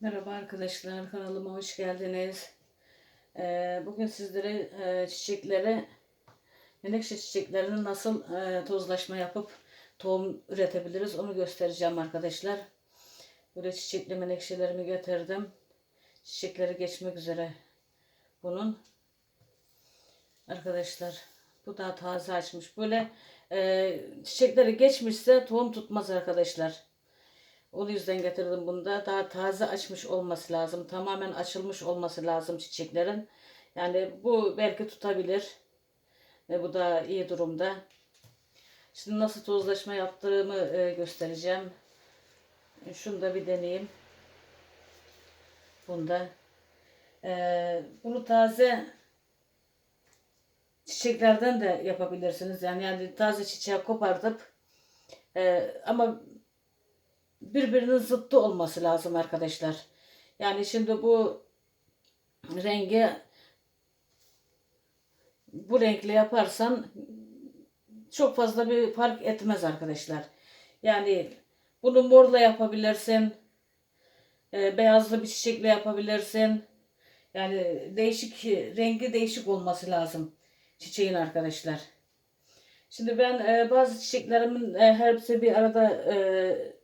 Merhaba arkadaşlar, kanalıma hoş geldiniz. Ee, bugün sizlere e, çiçekleri, menekşe çiçeklerinin nasıl e, tozlaşma yapıp tohum üretebiliriz onu göstereceğim arkadaşlar. Böyle çiçekli menekşelerimi getirdim. Çiçekleri geçmek üzere bunun. Arkadaşlar bu da taze açmış. Böyle e, çiçekleri geçmişse tohum tutmaz arkadaşlar. O yüzden getirdim bunu da. Daha taze açmış olması lazım. Tamamen açılmış olması lazım çiçeklerin. Yani bu belki tutabilir. Ve bu da iyi durumda. Şimdi nasıl tozlaşma yaptığımı e, göstereceğim. Şunu da bir deneyeyim. Bunda. E, bunu taze çiçeklerden de yapabilirsiniz. Yani yani taze çiçeği kopartıp e, ama birbirinin zıttı olması lazım arkadaşlar. Yani şimdi bu rengi bu renkle yaparsan çok fazla bir fark etmez arkadaşlar. Yani bunu morla yapabilirsin. e, beyazlı bir çiçekle yapabilirsin. Yani değişik rengi değişik olması lazım çiçeğin arkadaşlar. Şimdi ben e, bazı çiçeklerimin e, hepsi bir arada e,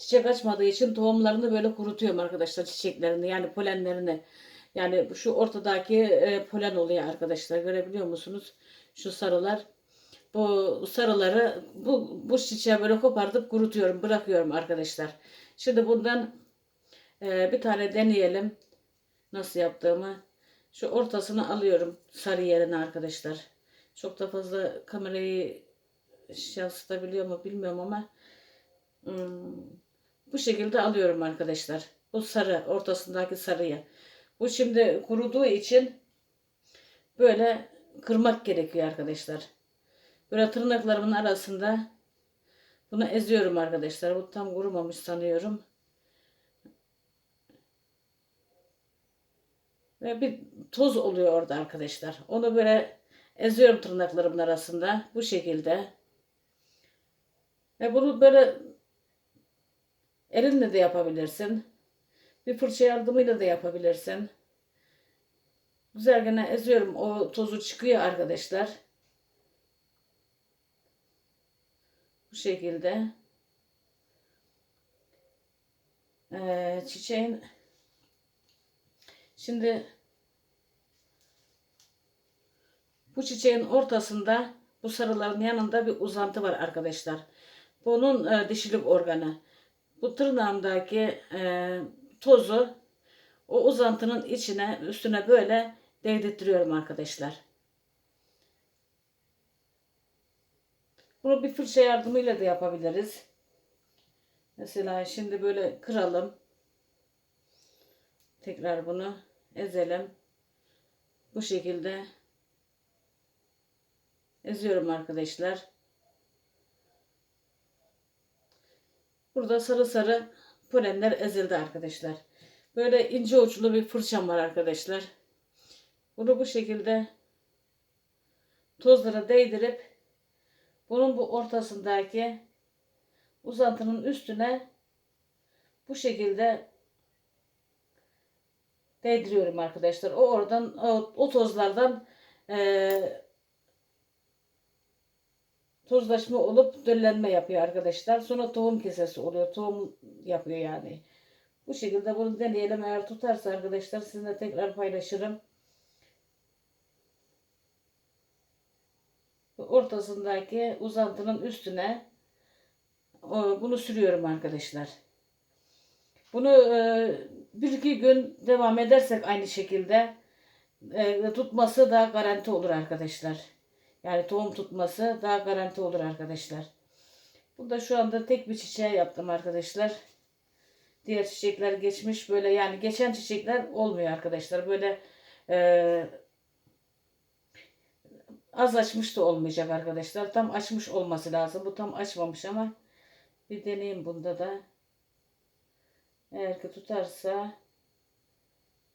çiçek açmadığı için tohumlarını böyle kurutuyorum arkadaşlar çiçeklerini yani polenlerini. Yani şu ortadaki e, polen oluyor arkadaşlar görebiliyor musunuz? Şu sarılar. Bu sarıları bu, bu çiçeği böyle kopartıp kurutuyorum bırakıyorum arkadaşlar. Şimdi bundan e, bir tane deneyelim nasıl yaptığımı. Şu ortasını alıyorum sarı yerine arkadaşlar. Çok da fazla kamerayı yansıtabiliyor mu bilmiyorum ama hmm, bu şekilde alıyorum arkadaşlar. Bu sarı ortasındaki sarıyı. Bu şimdi kuruduğu için böyle kırmak gerekiyor arkadaşlar. Böyle tırnaklarımın arasında bunu eziyorum arkadaşlar. Bu tam kurumamış sanıyorum. Ve bir toz oluyor orada arkadaşlar. Onu böyle eziyorum tırnaklarımın arasında. Bu şekilde. Ve bunu böyle elinle de yapabilirsin. Bir fırça yardımıyla da yapabilirsin. Güzel gene eziyorum. O tozu çıkıyor arkadaşlar. Bu şekilde. Ee, çiçeğin Şimdi bu çiçeğin ortasında bu sarıların yanında bir uzantı var arkadaşlar. Bunun e, dişilik organı. Bu tırnağımdaki e, tozu o uzantının içine üstüne böyle değdirtiyorum arkadaşlar. Bunu bir fırça yardımıyla da yapabiliriz. Mesela şimdi böyle kıralım. Tekrar bunu ezelim. Bu şekilde eziyorum arkadaşlar. Burada sarı sarı polenler ezildi arkadaşlar. Böyle ince uçlu bir fırçam var arkadaşlar. Bunu bu şekilde tozlara değdirip bunun bu ortasındaki uzantının üstüne bu şekilde değdiriyorum arkadaşlar. O oradan o, o tozlardan e, tozlaşma olup döllenme yapıyor arkadaşlar. Sonra tohum kesesi oluyor. Tohum yapıyor yani. Bu şekilde bunu deneyelim. Eğer tutarsa arkadaşlar sizinle tekrar paylaşırım. Ortasındaki uzantının üstüne bunu sürüyorum arkadaşlar. Bunu e, bir iki gün devam edersek aynı şekilde e, tutması da garanti olur arkadaşlar. Yani tohum tutması daha garanti olur arkadaşlar. Burada şu anda tek bir çiçeğe yaptım arkadaşlar. Diğer çiçekler geçmiş böyle yani geçen çiçekler olmuyor arkadaşlar. Böyle e, az açmış da olmayacak arkadaşlar. Tam açmış olması lazım. Bu tam açmamış ama bir deneyim bunda da. Eğer ki tutarsa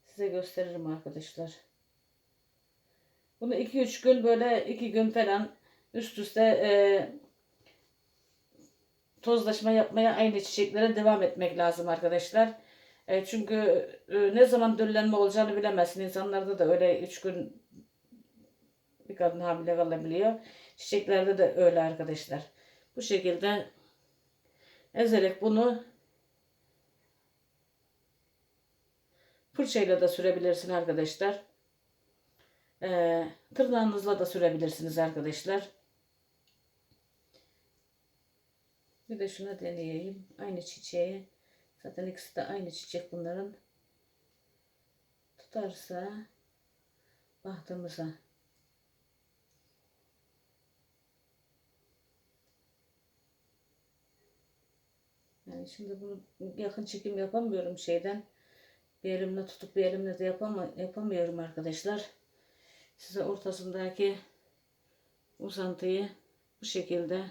size gösteririm arkadaşlar. Bunu 2-3 gün böyle 2 gün falan üst üste e, tozlaşma yapmaya aynı çiçeklere devam etmek lazım arkadaşlar. E, çünkü e, ne zaman döllenme olacağını bilemezsin. İnsanlarda da öyle üç gün bir kadın hamile kalabiliyor. Çiçeklerde de öyle arkadaşlar. Bu şekilde ezerek bunu fırçayla da sürebilirsin arkadaşlar. E, tırnağınızla da sürebilirsiniz arkadaşlar. Bir de şuna deneyeyim. Aynı çiçeği. Zaten ikisi de aynı çiçek bunların. Tutarsa bahtımıza. Yani şimdi bunu yakın çekim yapamıyorum şeyden. Bir elimle tutup bir elimle de yapama, yapamıyorum arkadaşlar. Size ortasındaki uzantıyı bu şekilde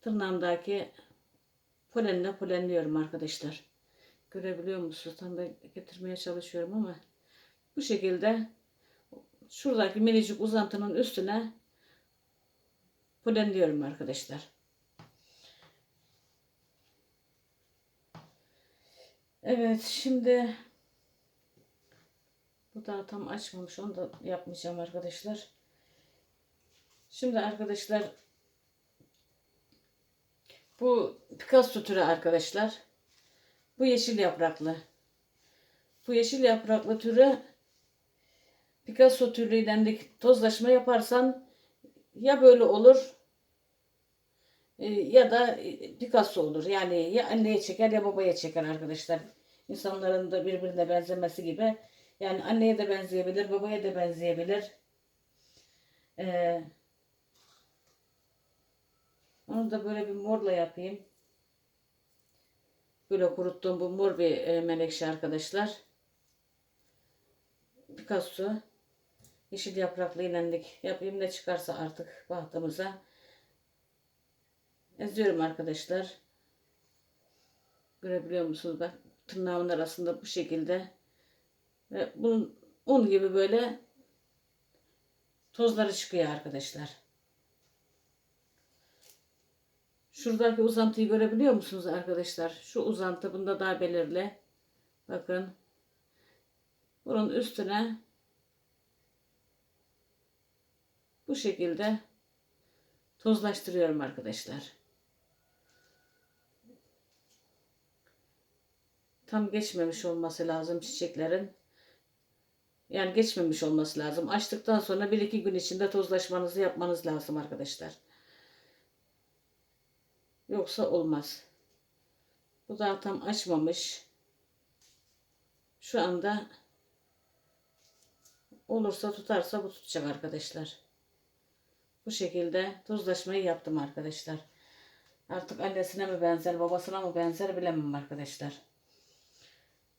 tırnağımdaki polenle polenliyorum arkadaşlar. Görebiliyor musunuz? Tam da getirmeye çalışıyorum ama bu şekilde şuradaki minicik uzantının üstüne polenliyorum arkadaşlar. Evet şimdi bu daha tam açmamış onu da yapmayacağım arkadaşlar. Şimdi arkadaşlar bu Picasso türü arkadaşlar. Bu yeşil yapraklı. Bu yeşil yapraklı türü Picasso türüyle de tozlaşma yaparsan ya böyle olur e, ya da Picasso olur. Yani ya anneye çeker ya babaya çeker arkadaşlar. İnsanların da birbirine benzemesi gibi. Yani anneye de benzeyebilir, babaya da benzeyebilir. Ee, onu da böyle bir morla yapayım. Böyle kuruttuğum bu mor bir e, menekşe arkadaşlar. Picasso. Yeşil yapraklı inendik. Yapayım ne çıkarsa artık bahtımıza. Eziyorum arkadaşlar. Görebiliyor musunuz? Bak tırnağımın arasında bu şekilde. Ve bunun un gibi böyle tozları çıkıyor arkadaşlar. Şuradaki uzantıyı görebiliyor musunuz arkadaşlar? Şu uzantı bunda daha belirli. Bakın. Bunun üstüne bu şekilde tozlaştırıyorum arkadaşlar. Tam geçmemiş olması lazım çiçeklerin. Yani geçmemiş olması lazım. Açtıktan sonra bir iki gün içinde tozlaşmanızı yapmanız lazım arkadaşlar. Yoksa olmaz. Bu daha tam açmamış. Şu anda olursa tutarsa bu tutacak arkadaşlar. Bu şekilde tozlaşmayı yaptım arkadaşlar. Artık annesine mi benzer babasına mı benzer bilemem arkadaşlar.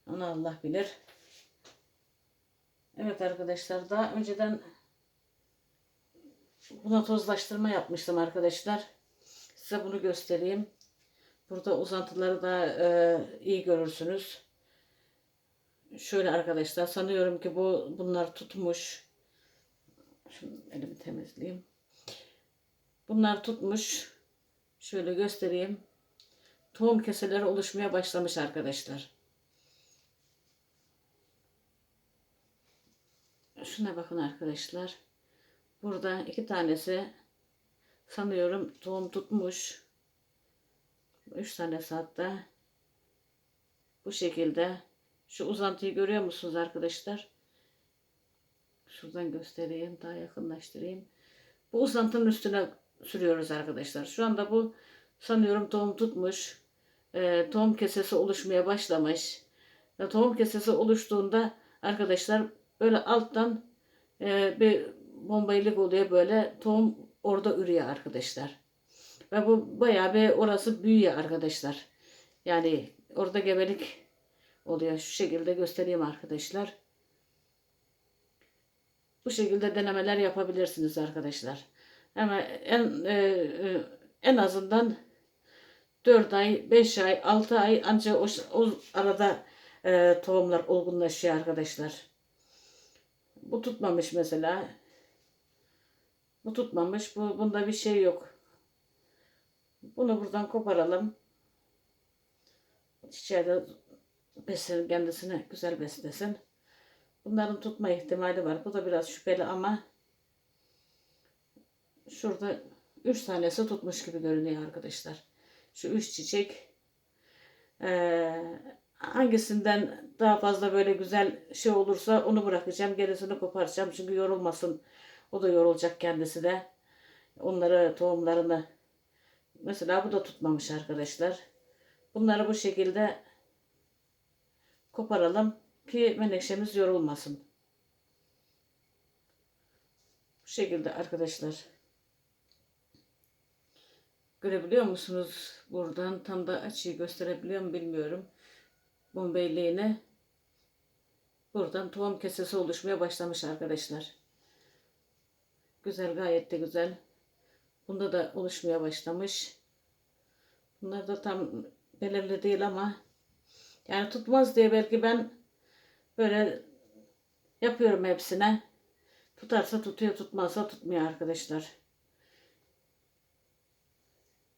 Onu Allah bilir. Evet arkadaşlar daha önceden buna tozlaştırma yapmıştım arkadaşlar. Size bunu göstereyim. Burada uzantıları da e, iyi görürsünüz. Şöyle arkadaşlar sanıyorum ki bu bunlar tutmuş. Şimdi elimi temizleyeyim. Bunlar tutmuş. Şöyle göstereyim. Tohum keseleri oluşmaya başlamış arkadaşlar. Şuna bakın arkadaşlar. Burada iki tanesi sanıyorum tohum tutmuş. Üç tane hatta. Bu şekilde. Şu uzantıyı görüyor musunuz arkadaşlar? Şuradan göstereyim. Daha yakınlaştırayım. Bu uzantının üstüne sürüyoruz arkadaşlar. Şu anda bu sanıyorum tohum tutmuş. E, tohum kesesi oluşmaya başlamış. Ve tohum kesesi oluştuğunda arkadaşlar böyle alttan e, bir bombaylık oluyor böyle tohum orada ürüyor arkadaşlar. Ve bu bayağı bir orası büyüyor arkadaşlar. Yani orada gebelik oluyor. Şu şekilde göstereyim arkadaşlar. Bu şekilde denemeler yapabilirsiniz arkadaşlar. Ama en e, e, en azından 4 ay, 5 ay, 6 ay ancak o, o arada e, tohumlar olgunlaşıyor arkadaşlar. Bu tutmamış mesela. Bu tutmamış. Bu, bunda bir şey yok. Bunu buradan koparalım. Çiçeği de beslesin kendisini güzel beslesin. Bunların tutma ihtimali var. Bu da biraz şüpheli ama şurada üç tanesi tutmuş gibi görünüyor arkadaşlar. Şu üç çiçek ee, hangisinden daha fazla böyle güzel şey olursa onu bırakacağım. Gerisini koparacağım. Çünkü yorulmasın. O da yorulacak kendisi de. Onları tohumlarını mesela bu da tutmamış arkadaşlar. Bunları bu şekilde koparalım ki menekşemiz yorulmasın. Bu şekilde arkadaşlar. Görebiliyor musunuz? Buradan tam da açıyı gösterebiliyor mu bilmiyorum. Bombeyliğine buradan tohum kesesi oluşmaya başlamış arkadaşlar. Güzel gayet de güzel. Bunda da oluşmaya başlamış. Bunlar da tam belirli değil ama yani tutmaz diye belki ben böyle yapıyorum hepsine. Tutarsa tutuyor, tutmazsa tutmuyor arkadaşlar.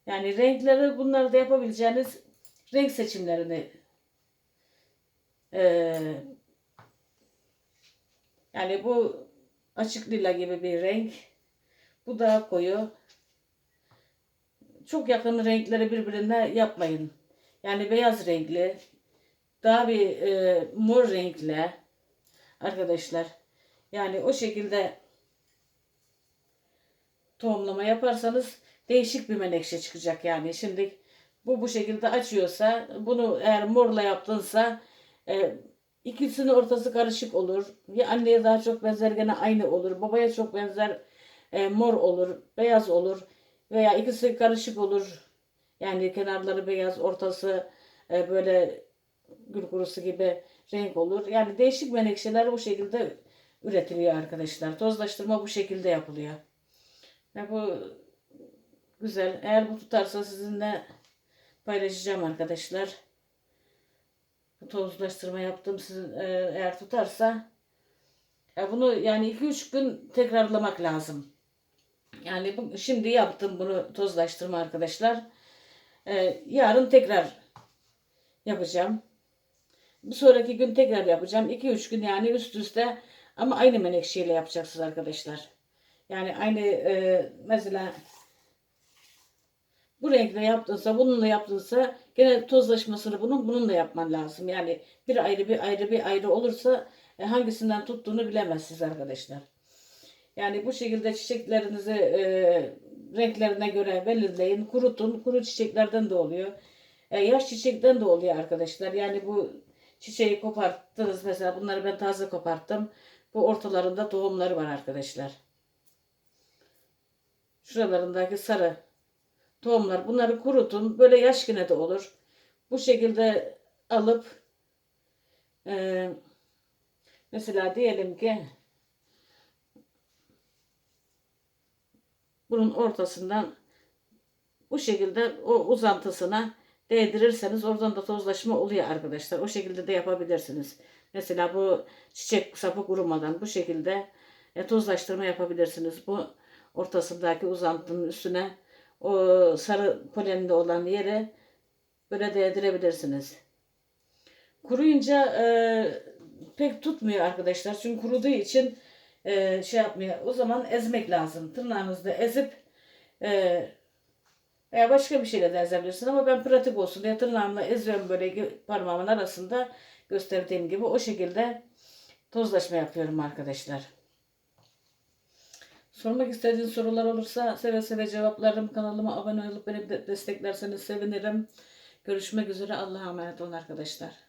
Yani renkleri bunları da yapabileceğiniz renk seçimlerini eee, yani bu açık lila gibi bir renk. Bu daha koyu. Çok yakın renkleri birbirine yapmayın. Yani beyaz renkli, daha bir e, mor renkle arkadaşlar. Yani o şekilde tohumlama yaparsanız değişik bir menekşe çıkacak yani. Şimdi bu bu şekilde açıyorsa bunu eğer morla yaptınsa e, ikisinin ortası karışık olur. Ya anneye daha çok benzer gene aynı olur. Babaya çok benzer e, mor olur, beyaz olur veya ikisi karışık olur. Yani kenarları beyaz, ortası e, böyle gül kurusu gibi renk olur. Yani değişik menekşeler bu şekilde üretiliyor arkadaşlar. Tozlaştırma bu şekilde yapılıyor. Ve bu güzel. Eğer bu tutarsa sizinle paylaşacağım arkadaşlar. Tozlaştırma yaptığım sizin e, eğer tutarsa e, bunu yani 2-3 gün tekrarlamak lazım. Yani bu, şimdi yaptım bunu tozlaştırma arkadaşlar. E, yarın tekrar yapacağım. Bir sonraki gün tekrar yapacağım. 2-3 gün yani üst üste ama aynı menekşeyle yapacaksınız arkadaşlar. Yani aynı e, mesela bu renkle yaptınsa bununla yaptınsa gene tozlaşmasını bunun bununla yapman lazım. Yani bir ayrı bir ayrı bir ayrı olursa e, hangisinden tuttuğunu bilemezsiniz arkadaşlar. Yani bu şekilde çiçeklerinizi e, renklerine göre belirleyin. Kurutun. Kuru çiçeklerden de oluyor. E, yaş çiçekten de oluyor arkadaşlar. Yani bu çiçeği koparttınız mesela bunları ben taze koparttım. Bu ortalarında tohumları var arkadaşlar. Şuralarındaki sarı tohumlar. Bunları kurutun. Böyle yaş güne de olur. Bu şekilde alıp e, mesela diyelim ki bunun ortasından bu şekilde o uzantısına değdirirseniz oradan da tozlaşma oluyor arkadaşlar. O şekilde de yapabilirsiniz. Mesela bu çiçek sapı kurumadan bu şekilde e, tozlaştırma yapabilirsiniz. Bu ortasındaki uzantının üstüne o sarı poleninde olan yere böyle değdirebilirsiniz. Kuruyunca e, pek tutmuyor arkadaşlar. Çünkü kuruduğu için e, şey yapmıyor. O zaman ezmek lazım. Tırnağınızda ezip e, veya başka bir şeyle de ezebilirsin ama ben pratik olsun diye tırnağımla eziyorum böyle parmağımın arasında gösterdiğim gibi o şekilde tozlaşma yapıyorum arkadaşlar. Sormak istediğiniz sorular olursa seve seve cevaplarım. Kanalıma abone olup beni de- desteklerseniz sevinirim. Görüşmek üzere. Allah'a emanet olun arkadaşlar.